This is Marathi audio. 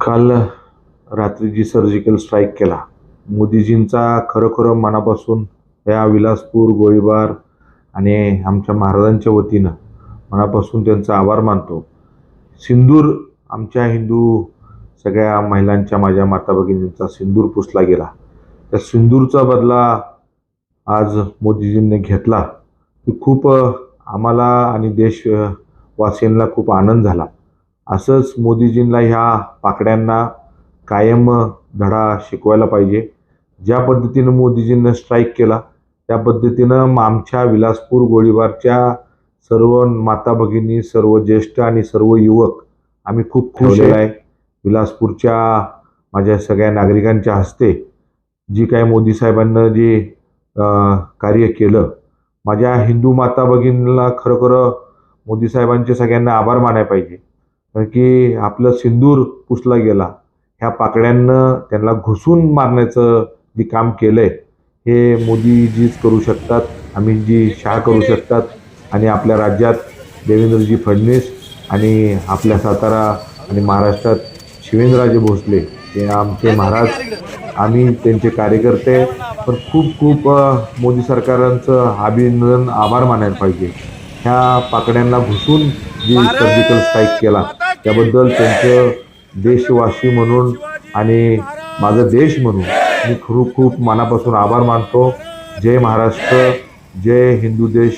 काल रात्री जी सर्जिकल स्ट्राईक केला. मोदीजींचा खरोखर मनापासून या विलासपूर गोळीबार आणि आमच्या महाराजांच्या वतीनं मनापासून त्यांचा आभार मानतो. सिंदूर आमच्या हिंदू सगळ्या महिलांच्या माझ्या माता भगिनींचा सिंदूर पुसला गेला. त्या सिंदूरचा बदला आज मोदीजींनी घेतला. की खूप आम्हाला आणि देशवासियांना खूप आनंद झाला. असंच मोदीजींना ह्या पाकड्यांना कायम धडा शिकवायला पाहिजे. ज्या पद्धतीनं मोदीजींनं स्ट्राईक केला त्या पद्धतीनं आमच्या विलासपूर गोळीबारच्या सर्व माता भगिनी सर्व ज्येष्ठ आणि सर्व युवक आम्ही खूप खुश आहे. विलासपूरच्या माझ्या सगळ्या नागरिकांच्या हस्ते जी काय मोदी साहेबांनं जे कार्य केलं माझ्या हिंदू माता भगिनीला खरोखर मोदी साहेबांचे सगळ्यांना आभार मानायला पाहिजे. की आपलं सिंदूर पुसला गेला ह्या पाकड्यांनं त्यांना घुसून मारण्याचं जे काम केलं आहे हे मोदीजीच करू शकतात आम्ही जी शाह करू शकतात आणि आपल्या राज्यात देवेंद्रजी फडणवीस आणि आपल्या सातारा आणि महाराष्ट्रात शिवेंद्रराजे भोसले हे आमचे महाराज. आम्ही त्यांचे कार्यकर्ते पण खूप खूप मोदी सरकारांचं अभिनंदन आभार मानायला पाहिजे. ह्या पाकड्यांना घुसून जी सर्जिकल स्ट्राईक केला त्याबद्दल त्यांचं देशवासी म्हणून आणि माझं देश म्हणून मी खूप खूप मनापासून आभार मानतो. जय महाराष्ट्र जय हिंदू देश.